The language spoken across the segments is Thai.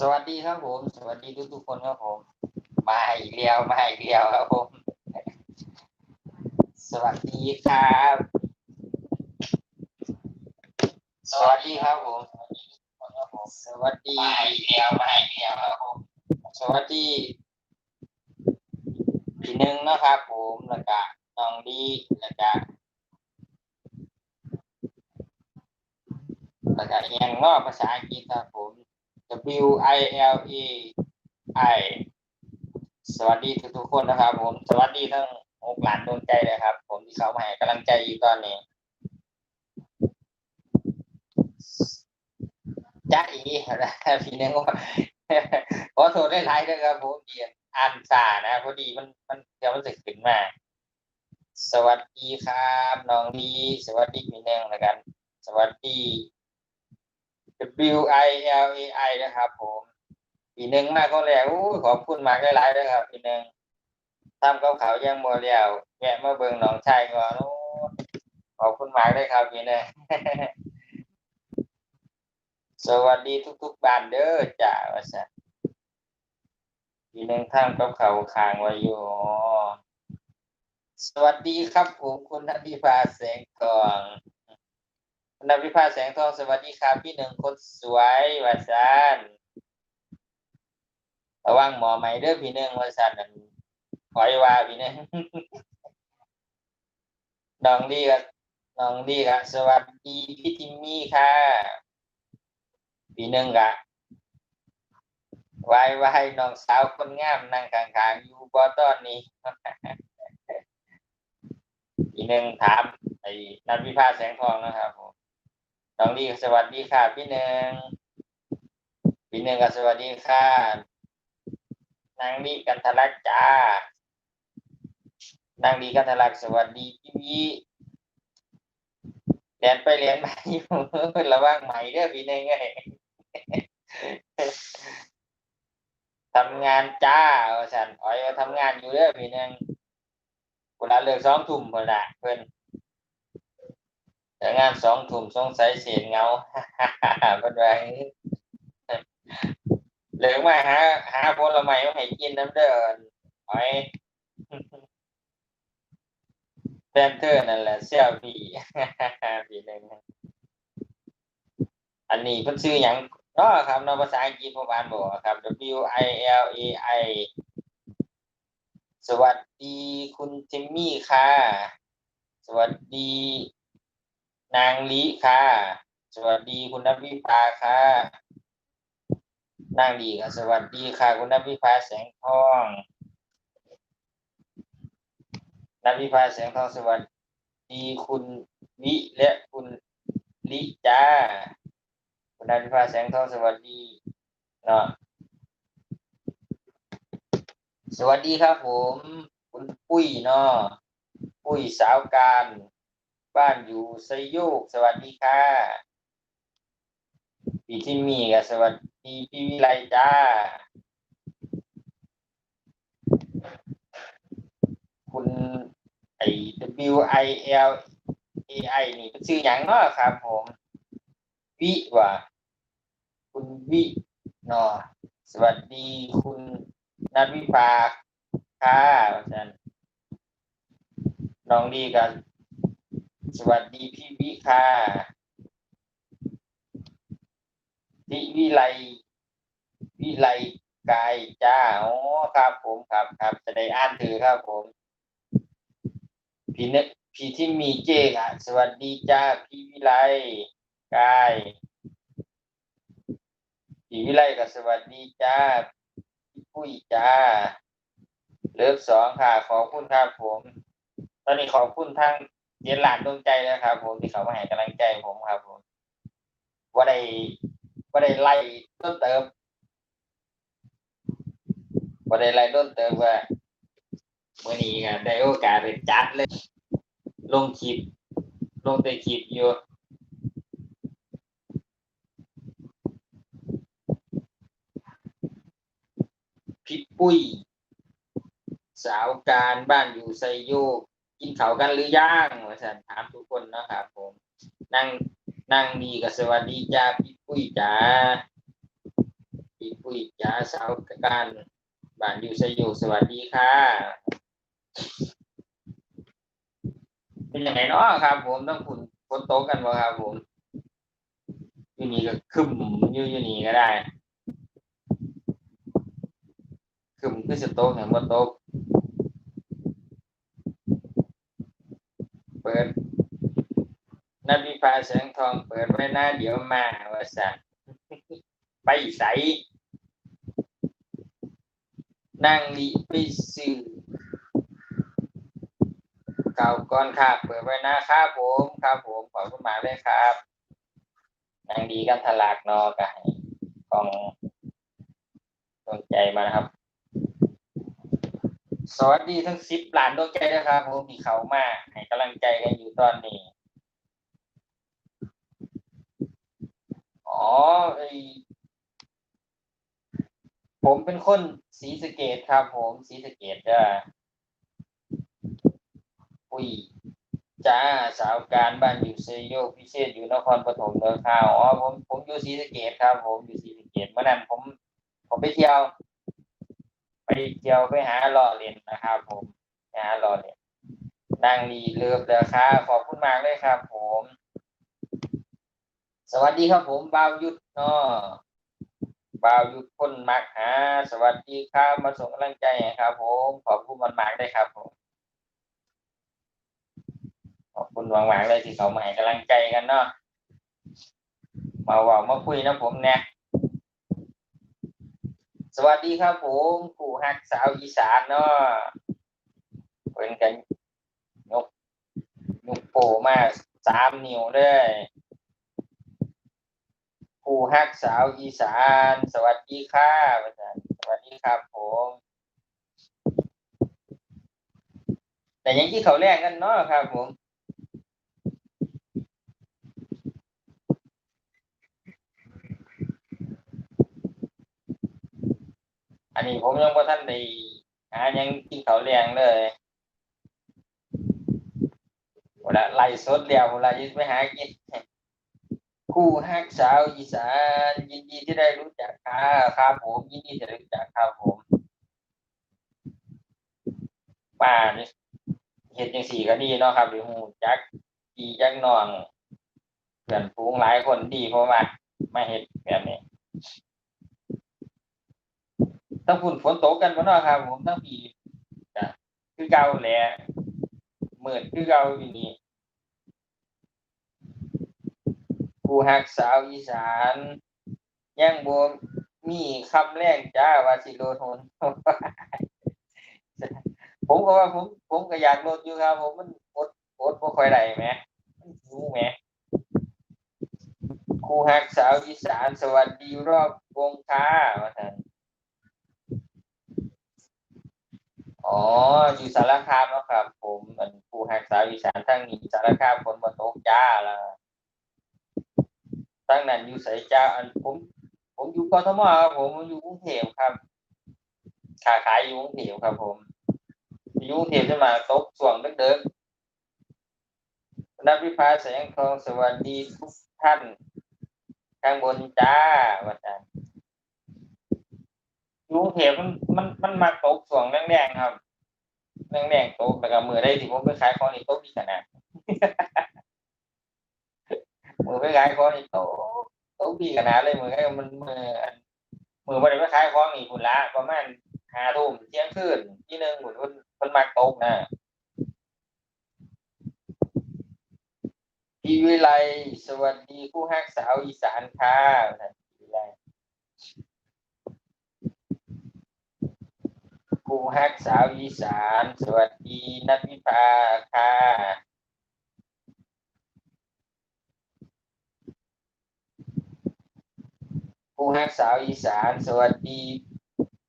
สวัสดีครับผม สวัสดีทุกทุกคนครับผม มาอีกแล้วมาอีกแล้วครับผม สวัสดีครับ สวัสดีครับผม สวัสดีมาอีกแล้วมาอีกแล้วครับผม สวัสดีพี่หนึ่งนะครับผมแล้วก็น้องดีแล้วก็แล้วก็เอียงนอภาษาอังกฤษครับผม W I L E I สวัสดีทุกทุกคนนะครับ ผมสวัสดีทั้งอกหลานดวงใจเลยครับ ผมที่เขามาให้กำลังใจอยู่ตอนนี้จ้าอีนะพี่นึงว่าขอโทษได้หลายนะครับผมเดียนอ่านสานะพอดีมันมันเดี๋ยวมันจะขึ้นมา สวัสดีครับน้องดีสวัสดีพี่นึงแล้วกัน สวัสดี W I L A I นะครับ ผมปีหนึ่งมากก็แล้วขอบคุณมากหลายๆเลยครับปีหนึ่งทำกับเขายังบ่แล้วแวะมาเบิ่งหนองชายก่อนขอบคุณมากเลยครับปีหนึ่งสวัสดีทุก ๆบ้านเด้อจ้าว่าซะปีหนึ่งทำกับเขาวค้างไว้อยู่สวัสดีครับผมคุณนัทธิพาแสงทอง นวิภาแสงทองสวัสดีครับพี่หนึ่งคนสวยวัสันระวังหมอไหมเด้อพี่หนึ่งวัสันนั่นขอยว่าพี่หนึ่งน้องดีครับน้องดีครับสวัสดีพี่ทิมมี่ค่ะพี่หนึ่งกะวายวายน้องสาวคนงามนั่งข้างๆอยู่บอตอนนี้พี่หนึ่งถามไอ้นันวิภาแสงทองนะครับผ น้องดีสวัสดีค่ะ พี่หนึ่งพี่หนึ่งก็สวัสดีค่ะนางดีกันทะลักจ้านางดีกันทะลักสวัสดีพี่วิเรียนไปเรียนมาอยู่ระวังใหม่เด้อพี่หนึ่งเอ้ยทำงานจ้าว่าฉันอ๋อยทำงานอยู่เด้อพี่หนึ่งเวลาเลิกสองทุ่มเพิ่นละเพิ่อน แต่งานสองถุ่มสงสัยเสียงเงาเป็นไรเหลืองมาหาหาผลไม้มาให้กินน้ำเดินไอ้แฟนเธอนั่นแหละเซี่ยวพี่พี่หนึ่งอันนี้เพิ่นชื่อหยังนาะครับนภาษาอังกฤษผมอ่านบ่อกครับ W I L A I สวัสดีคุณจิมมี่ค่ะ สวัสดี นางลิค่ะ สวัสดีคุณนวิภาค่ะ นางดีค่ะ สวัสดีค่ะ คุณนวิภาแสงทองนวิภาแสงทองสวัสดีคุณวิและคุณลิจ้า คุณนวิภาแสงทองสวัสดีเนาะสวัสดีครับผม คุณปุ้ยเนาะปุ้ยสาวการ บ้านอยู่ไซโยกสวัสดีค่ะพี่ที่มีกับสวัสดีพี่วิไลจ้าคุณไอ W I L A I นี่เป็นชื่ออย่างเนาะครับผมวิว่ะคุณวิเนาะสวัสดีคุณนัทวิภาค่ะอาจารย์น้องดีกัน วัสดีพี่วิค่ะวิวิไล วิไลกายจ้าอ๋อครับผมครับครับจะได้อ่านถือครับผมพี่เนพี่ที่มีเจค่ะ สวัสดีจ้า พี่วิไลกายพี่วิไลก็สวัสดีจ้า พี่ปุ้ยจ้า เลิฟสองค่ะ ขอบคุณครับผม ตอนนี้ขอบคุณทาง เรียนหลานดวงใจนะครับ ผมที่เขามาให้กำลังใจผมครับ ผมว่าได้ว่าได้ไล่ต้นเติมว่าได้ไล่ต้นเติมว่าเมื่อนี้ก็ได้โอกาสไปจัดเลย ลงคลิปลงแต่คลิปอยู่พี่ปุ้ย สาวการบ้านอยู่ไซโยก กินเขากันหรือยังว่าฉันถามทุกคนนะครับผม นั่งนั่งดีกับสวัสดีจ้าพี่ปุ้ยจ้าพี่ปุ้ยจ้าสาวการบ้านอยู่สยุสวัสดีค่ะ เป็นยังไงเนาะครับ ผมต้องฝุ่นฝนโตกันบ่ครับผมอยู่นี่ก็คึมอยู่อยู่นี่ก็ได้คึมคือสโต๊กเห็นบ่โต๊ก เปิดนบวิภาแสงทองเปิดไว้หน้าเดี๋ยวมาว่าสั่นไปใสนั่งดีไปซื้อเก่าก่อนครับเปิดไว้หน้าครับผมครับผมขอบคุณมากเลยครับนั่งดีกันทลากนอกันของดวงใจมานะครับ สวัสดีทั้งสิบล้านดวงใจนะครับผมที่เขามาให้กำลังใจกันอยู่ตอนนี้ อ๋อไอผมเป็นคนสีสเกตครับ ผมสีสเกตจ้าอุ้ยจ้าสาวการบ้านอยู่เซโยกพิเศษอยู่นครปฐมเลยค่ะอ๋อผมผมอยู่สีสเกตครับ ผมอยู่สีสเกตเมื่อนั้นผม ผมไปเที่ยว เที่ยวไปหาเลาะเล่นนะครับ ผมหาเลาะเล่นนั่งดีเลิฟเลยครับขอบคุณมากเลยครับ ผม สวัสดีครับผมบ่าวยุทธเนาะบ่าวยุทธคนมักหา สวัสดีครับมาส่งกำลังใจครับ ผม ขอบคุณมันมากเลยครับ ผมขอบคุณมากๆเลยที่เขามาให้กำลังใจกันเนาะมาเว่ามาคุยนะผมเนี่ย สวัสดีครับผมผู้ฮักสาวอีสานเนาะเป็นกันยกยกโปมาสามนิ้วเลยผู้ฮักสาวอีสาน สวัสดีค่ะอาจารย์สวัสดีครับผม แต่ยังที่เขาแรกกันเนาะครับผม นนี้ผมยังบ่ท่านได้หายังกินเขาวแรงเลยเวลาไล่สดแล้วเวลาจะไปหากินคู่ฮักสาวอีสานยินดีที่ได้รู้จักค่ะครับผมยินดีที่ได้รู้จักครับผมป้านี่เห็ดจังสี่ก็ดีเนาะครับ หรือหูจักดีจักนองเพื่อนฟูงหลายคนดีเพราะว่ามาเห็ดแบบนี้ ต้งฝุ่นฝนตกกันบ่เนาะครับ ผมต้งผีก็คือเก่าแหละมืดคือเก่าอยู่นี่ผู้ฮักสาวอีสานยังบ่มีคำแรงจ้าว่าสิโลทนผมก็ว่าผมผมก็อยากลดอยู่ครับ ผมมันอดอดบ่ค่อยได้แหมมันหิวแหมครูฮักสาวอีสานสวัสดีรอบวงค้าว่าซั่น อ๋อ อยู่สารคามนะครับ ผมมันผู้ฮักสาวอีสานทั้งนี้สารคามฝนบ่ตกจ้าละทั้งนั้นอยู่ไสจ้าอันผม ผมอยู่กทมครับผมอยู่กรุงเทพครับค้าขายอยู่กรุงเทพครับ ผมอยู่กรุงเทพจะมาตกช่วงดึกๆนักวิภาแสงทองสวัสดีทุกท่าน ข้างบนจ้าว่าจันอยู่ กรุงเทพมันมันมันมาตกช่วงแรงๆครับแรงๆตกแล้วก็มือได้ที่ผมไปขายของนี่ตกดีขนาดมือไปขายของนี่โตโตดีขนาดเลยมือให้มันมือมือบ่ได้ไปขายของนี่พุ่นละประมาณหาทุ่มเที่ยงคืนที่หนึงพุ่นเพิ่นเพิ่นมักตกนะพี่วิไลสวัสดีผู้ฮักสาวอีสานค่ะ ผู้ฮักสาวอีสาน สวัสดีนัทวิภาค่ะผู้ฮักสาวอีสาน สวัสดี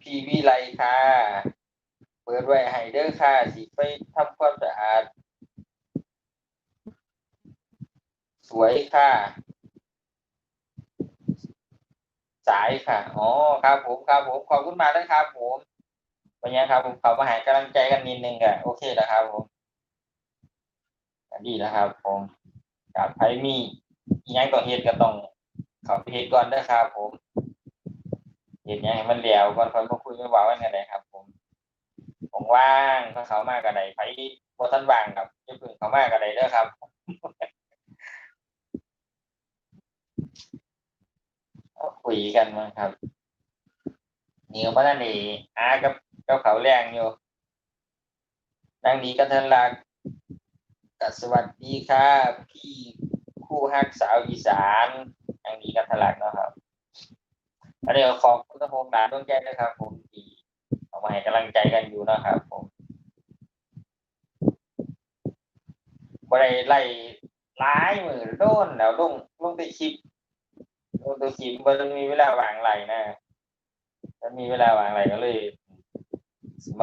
พี่วิไลค่ะ เปิดไว้ให้เด้อค่ะ สิไปทำความสะอาด สวยค่ะสายค่ะ อ๋อ ครับผม ครับผม ขอบคุณมากเลยครับผม วันนี้ครับผมเขามาให้กำลังใจกันนิดนึงอะโอเคแล้วครับผมดีแล้วครับ ผมกับไพมีอีกอย่างต้อเฮ็ดก็ต้องเขาไปเฮ็ดก่อนเด้ครับ ผมเห็นยังให้มันเลี้ยวก่อนค่อยมาคุยมาเว้ากันก็ได้ครับ ผมผมว่างถ้าเขามาก็ได้ไผบ่ทันว่างครับอย่าเพิ่งเข้ามาก็ได้เด้อครับก็คุยกันมาครับ นี่ก็บ่ทันได้อากับ กับเขาแรงอยู่นางดีกันทันรักก็สวัสดีครับพี่คู่ฮักสาวอีสานนางดีกันทันรักนะครับอันนี้ขอบคุณทุกคนหลานดวงใจนะครับ ผมที่เอามาให้กำลังใจกันอยู่นะครับผมบได้ไล่หลายมือโดนแล้วลงลงไปคลิปลงไปคลิปบ่ได้มีเวลาวางไหลนะถ้ามีเวลาวางไหลก็เลย semana